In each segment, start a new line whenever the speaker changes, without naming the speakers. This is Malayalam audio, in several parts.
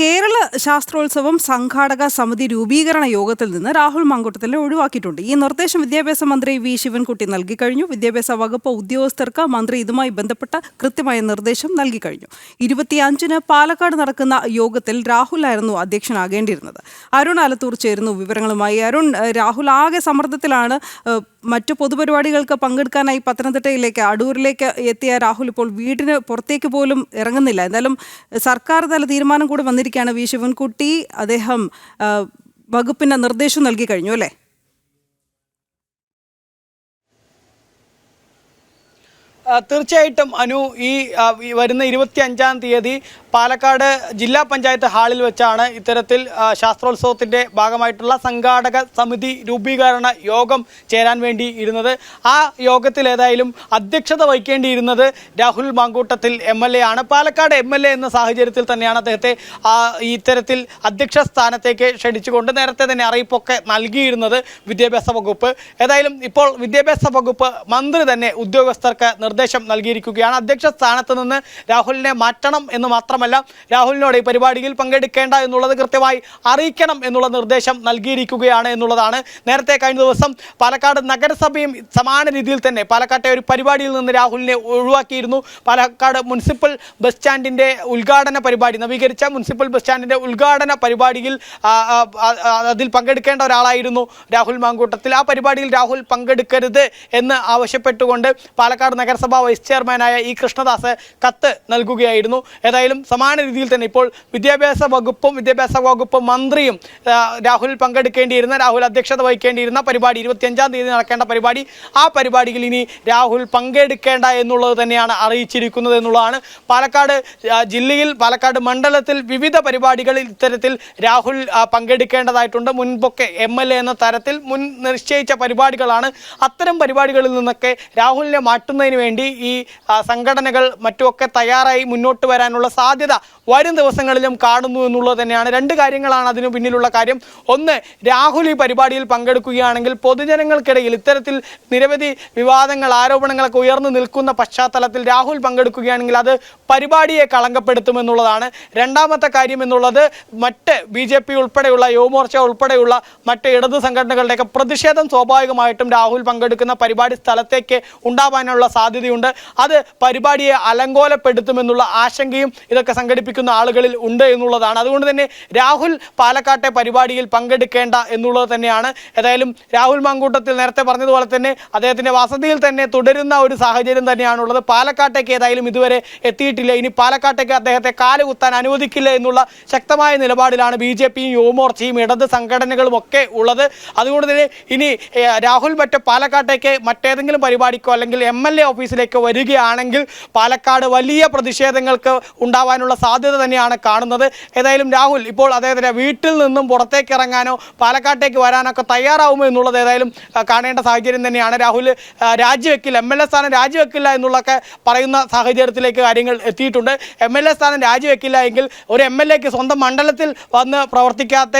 കേരള ശാസ്ത്രോത്സവം സംഘാടക സമിതി രൂപീകരണ യോഗത്തിൽ നിന്ന് രാഹുൽ മങ്കുട്ടത്തിനെ ഒഴിവാക്കിയിട്ടുണ്ട്. ഈ നിർദ്ദേശം വിദ്യാഭ്യാസ മന്ത്രി വി. ശിവൻകുട്ടി നൽകി കഴിഞ്ഞു. വിദ്യാഭ്യാസ വകുപ്പ് ഉദ്യോഗസ്ഥർക്ക് മന്ത്രി ഇതുമായി ബന്ധപ്പെട്ട കൃത്യമായ നിർദ്ദേശം നൽകി കഴിഞ്ഞു. ഇരുപത്തിയഞ്ചിന് പാലക്കാട് നടക്കുന്ന യോഗത്തിൽ രാഹുലായിരുന്നു അധ്യക്ഷനാകേണ്ടിയിരുന്നത്. അരുൺ ആലത്തൂർ ചേരുന്നു വിവരങ്ങളുമായി. അരുൺ രാഹുൽ ആകെ സമ്മർദ്ദത്തിലാണ് മറ്റു പൊതുപരിപാടികൾക്ക് പങ്കെടുക്കാനായി പത്തനംതിട്ടയിലേക്ക് അടൂരിലേക്ക് എത്തിയ രാഹുൽ ഇപ്പോൾ വീടിന് പുറത്തേക്ക് പോലും ഇറങ്ങുന്നില്ല. എന്തായാലും സർക്കാർ തല തീരുമാനം കൂടി വന്നിരിക്കുകയാണ് വി ശിവൻകുട്ടി. അദ്ദേഹം വകുപ്പിന് നിർദ്ദേശം നൽകി കഴിഞ്ഞു അല്ലേ?
തീർച്ചയായിട്ടും അനു ഈ വരുന്ന ഇരുപത്തി അഞ്ചാം തീയതി പാലക്കാട് ജില്ലാ പഞ്ചായത്ത് ഹാളിൽ വെച്ചാണ് ഇത്തരത്തിൽ ശാസ്ത്രോത്സവത്തിന്റെ ഭാഗമായിട്ടുള്ള സംഘാടക സമിതി രൂപീകരണ യോഗം ചേരാൻ വേണ്ടി ഇരുന്നത്. ആ യോഗത്തിൽ ഏതായാലും അധ്യക്ഷത വഹിക്കേണ്ടിയിരുന്നത് Rahul Mankoottathil M L A ആണ്. പാലക്കാട് എം എൽ എ എന്ന സാഹചര്യത്തിൽ തന്നെയാണ് അദ്ദേഹത്തെ ഇത്തരത്തിൽ അധ്യക്ഷ സ്ഥാനത്തേക്ക് ക്ഷണിച്ചുകൊണ്ട് നേരത്തെ തന്നെ അറിയിപ്പൊക്കെ നൽകിയിരുന്നത് വിദ്യാഭ്യാസ വകുപ്പ്. ഏതായാലും ഇപ്പോൾ വിദ്യാഭ്യാസ വകുപ്പ് മന്ത്രി തന്നെ ഉദ്യോഗസ്ഥർക്ക് നിർദ്ദേശം നൽകിയിരിക്കുകയാണ്. അധ്യക്ഷ സ്ഥാനത്ത് നിന്ന് രാഹുലിനെ മാറ്റണം എന്ന് മാത്രമല്ല രാഹുലിനോട് ഈ പരിപാടിയിൽ പങ്കെടുക്കേണ്ട എന്നുള്ളത് കൃത്യമായി അറിയിക്കണം എന്നുള്ള നിർദ്ദേശം നൽകിയിരിക്കുകയാണ് എന്നുള്ളതാണ്. നേരത്തെ കഴിഞ്ഞ ദിവസം പാലക്കാട് നഗരസഭയും സമാന രീതിയിൽ തന്നെ പാലക്കാട്ടെ ഒരു പരിപാടിയിൽ നിന്ന് രാഹുലിനെ ഒഴിവാക്കിയിരുന്നു. പാലക്കാട് മുനിസിപ്പൽ ബസ് സ്റ്റാൻഡിന്റെ ഉദ്ഘാടന പരിപാടി നവീകരിച്ച മുനിസിപ്പൽ ബസ് സ്റ്റാൻഡിന്റെ ഉദ്ഘാടന പരിപാടിയിൽ അതിൽ പങ്കെടുക്കേണ്ട ഒരാളായിരുന്നു രാഹുൽ മാങ്കൂട്ടത്തിൽ. ആ പരിപാടിയിൽ രാഹുൽ പങ്കെടുക്കരുത് എന്ന് ആവശ്യപ്പെട്ടുകൊണ്ട് പാലക്കാട് നഗരസഭാ വൈസ് ചെയർമാനായ ഇ കൃഷ്ണദാസ് കത്ത് നൽകുകയായിരുന്നു. ഏതായാലും സമാന രീതിയിൽ തന്നെ ഇപ്പോൾ വിദ്യാഭ്യാസ വകുപ്പും വിദ്യാഭ്യാസ വകുപ്പ് മന്ത്രിയും രാഹുൽ പങ്കെടുക്കേണ്ടിയിരുന്ന രാഹുൽ അധ്യക്ഷത വഹിക്കേണ്ടിയിരുന്ന പരിപാടി ഇരുപത്തിയഞ്ചാം തീയതി നടക്കേണ്ട പരിപാടി ആ പരിപാടിയിൽ ഇനി രാഹുൽ പങ്കെടുക്കേണ്ട എന്നുള്ളത് തന്നെയാണ് അറിയിച്ചിരിക്കുന്നത് എന്നുള്ളതാണ്. പാലക്കാട് ജില്ലയിൽ പാലക്കാട് മണ്ഡലത്തിൽ വിവിധ പരിപാടികളിൽ ഇത്തരത്തിൽ രാഹുൽ പങ്കെടുക്കേണ്ടതായിട്ടുണ്ട്. മുൻപൊക്കെ എം എൽ എ എന്ന തരത്തിൽ മുൻ നിശ്ചയിച്ച പരിപാടികളാണ്. അത്തരം പരിപാടികളിൽ നിന്നൊക്കെ രാഹുലിനെ മാറ്റുന്നതിന് വേണ്ടി ഈ സംഘടനകൾ മറ്റുമൊക്കെ തയ്യാറായി മുന്നോട്ട് വരാനുള്ള സാധ്യത വരും ദിവസങ്ങളിലും കാണുന്നു എന്നുള്ളത് തന്നെയാണ്. രണ്ട് കാര്യങ്ങളാണ് അതിനു പിന്നിലുള്ള കാര്യം. ഒന്ന് രാഹുൽ ഈ പരിപാടിയിൽ പങ്കെടുക്കുകയാണെങ്കിൽ പൊതുജനങ്ങൾക്കിടയിൽ ഇത്തരത്തിൽ നിരവധി വിവാദങ്ങൾ ആരോപണങ്ങളൊക്കെ ഉയർന്നു നിൽക്കുന്ന പശ്ചാത്തലത്തിൽ രാഹുൽ പങ്കെടുക്കുകയാണെങ്കിൽ അത് പരിപാടിയെ കളങ്കപ്പെടുത്തുമെന്നുള്ളതാണ് രണ്ടാമത്തെ കാര്യം എന്നുള്ളത് മറ്റ് ബി ജെ പി ഉൾപ്പെടെയുള്ള യുവമോർച്ച ഉൾപ്പെടെയുള്ള മറ്റ് ഇടതു സംഘടനകളുടെയൊക്കെ പ്രതിഷേധം സ്വാഭാവികമായിട്ടും രാഹുൽ പങ്കെടുക്കുന്ന പരിപാടി സ്ഥലത്തേക്ക് ഉണ്ടാവാനുള്ള സാധ്യതയുണ്ട്. അത് പരിപാടിയെ അലങ്കോലപ്പെടുത്തുമെന്നുള്ള ആശങ്കയും ഇതൊക്കെ സംഘടിപ്പിക്കുന്ന ആളുകളിൽ ഉണ്ട് എന്നുള്ളതാണ്. അതുകൊണ്ട് തന്നെ രാഹുൽ പാലക്കാട്ടെ പരിപാടിയിൽ പങ്കെടുക്കേണ്ട എന്നുള്ളത് തന്നെയാണ്. ഏതായാലും രാഹുൽ മാങ്കൂട്ടത്തിൽ നേരത്തെ പറഞ്ഞതുപോലെ തന്നെ അദ്ദേഹത്തിന്റെ വസതിയിൽ തന്നെ തുടരുന്ന ഒരു സാഹചര്യം തന്നെയാണുള്ളത്. പാലക്കാട്ടേക്ക് ഏതായാലും ഇതുവരെ എത്തിയിട്ടില്ല. ഇനി പാലക്കാട്ടേക്ക് അദ്ദേഹത്തെ കാലുകുത്താൻ അനുവദിക്കില്ല എന്നുള്ള ശക്തമായ നിലപാടിലാണ് ബി ജെ പിയും യുവമോർച്ചയും ഇടത് സംഘടനകളും ഒക്കെ ഉള്ളത്. അതുകൊണ്ട് തന്നെ ഇനി രാഹുൽ മറ്റ് പാലക്കാട്ടേക്ക് മറ്റേതെങ്കിലും പരിപാടിക്കോ അല്ലെങ്കിൽ എം എൽ എ ഓഫീസിലേക്കോ വരികയാണെങ്കിൽ പാലക്കാട് വലിയ പ്രതിഷേധങ്ങൾക്ക് ഉണ്ടാവാനുള്ള സാധ്യത തന്നെയാണ് കാണുന്നത്. ഏതായാലും രാഹുൽ ഇപ്പോൾ അദ്ദേഹത്തിന്റെ വീട്ടിൽ നിന്നും പുറത്തേക്ക് ഇറങ്ങാനോ പാലക്കാട്ടേക്ക് വരാനൊക്കെ തയ്യാറാവുമോ എന്നുള്ളത് ഏതായാലും കാണേണ്ട സാഹചര്യം തന്നെയാണ്. രാഹുൽ രാജിവെക്കില്ല. എം എൽ എ സ്ഥാനം രാജിവെക്കില്ല എന്നുള്ളൊക്കെ പറയുന്ന സാഹചര്യത്തിലേക്ക് കാര്യങ്ങൾ എത്തിയിട്ടുണ്ട്. എം എൽ എ സ്ഥാനം രാജിവെക്കില്ല എങ്കിൽ ഒരു എം എൽ എക്ക് സ്വന്തം മണ്ഡലത്തിൽ വന്ന് പ്രവർത്തിക്കാത്ത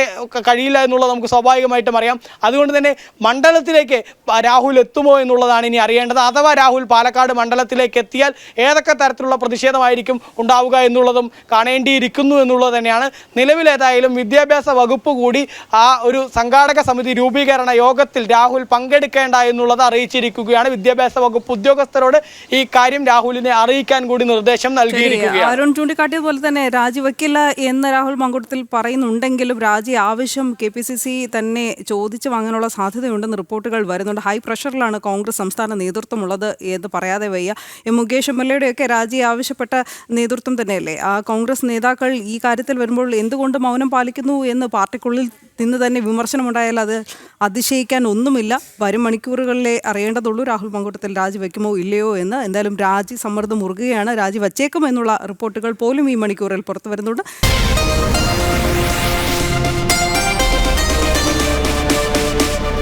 കഴിയില്ല എന്നുള്ളത് നമുക്ക് സ്വാഭാവികമായിട്ടും അറിയാം. അതുകൊണ്ട് തന്നെ മണ്ഡലത്തിലേക്ക് രാഹുൽ എത്തുമോ എന്നുള്ളതാണ് ഇനി അറിയേണ്ടത്. അഥവാ രാഹുൽ പാലക്കാട് മണ്ഡലത്തിലേക്ക് എത്തിയാൽ ഏതൊക്കെ തരത്തിലുള്ള പ്രതിഷേധമായിരിക്കും ഉണ്ടാവുക എന്നുള്ളതും കാണേണ്ടിയിരിക്കുന്നു എന്നുള്ളത് തന്നെയാണ്. നിലവിലേതായാലും വിദ്യാഭ്യാസ വകുപ്പ് കൂടി ആ ഒരു സംഘാടക സമിതി രൂപീകരണ യോഗത്തിൽ രാഹുൽ പങ്കെടുക്കേണ്ട എന്നുള്ളത് അറിയിച്ചിരിക്കുകയാണ്. വിദ്യാഭ്യാസ വകുപ്പ് ഉദ്യോഗസ്ഥരോട് ഈ കാര്യം രാഹുലിനെ അറിയിക്കാൻ കൂടി നിർദ്ദേശം നൽകിയിരിക്കുകയാണ്.
അരുൺ ചൂണ്ടിക്കാട്ടിയതുപോലെ തന്നെ രാജിവെക്കില്ല എന്ന് രാഹുൽ മങ്കുട്ടത്തിൽ പറയുന്നുണ്ടെങ്കിലും രാജി ആവശ്യം കെ പി സി സി തന്നെ ചോദിച്ചു വാങ്ങാനുള്ള സാധ്യതയുണ്ടെന്ന് റിപ്പോർട്ടുകൾ വരുന്നുണ്ട്. ഹൈ പ്രഷറിലാണ് കോൺഗ്രസ് സംസ്ഥാന നേതൃത്വമുള്ളത് എന്ന് പറയാതെ വയ്യ. മുകേഷ് എം എൽ എയുടെയൊക്കെ രാജി ആവശ്യപ്പെട്ട നേതൃത്വം തന്നെയല്ലേ? ആ കോൺഗ്രസ് നേതാക്കൾ ഈ കാര്യത്തിൽ വരുമ്പോൾ എന്തുകൊണ്ട് മൗനം പാലിക്കുന്നു എന്ന് പാർട്ടിക്കുള്ളിൽ നിന്ന് തന്നെ വിമർശനമുണ്ടായാൽ അത് അതിശയിക്കാൻ ഒന്നുമില്ല. വരും മണിക്കൂറുകളിലെ അറിയേണ്ടതുള്ളൂ രാഹുൽ മങ്കൂട്ടത്തിൽ രാജിവെക്കുമോ ഇല്ലയോ എന്ന്. എന്തായാലും രാജി സമ്മർദ്ദം മുറുകുകയാണ് രാജി വച്ചേക്കും എന്നുള്ള റിപ്പോർട്ടുകൾ പോലും ഈ മണിക്കൂറിൽ പുറത്തു വരുന്നുണ്ട്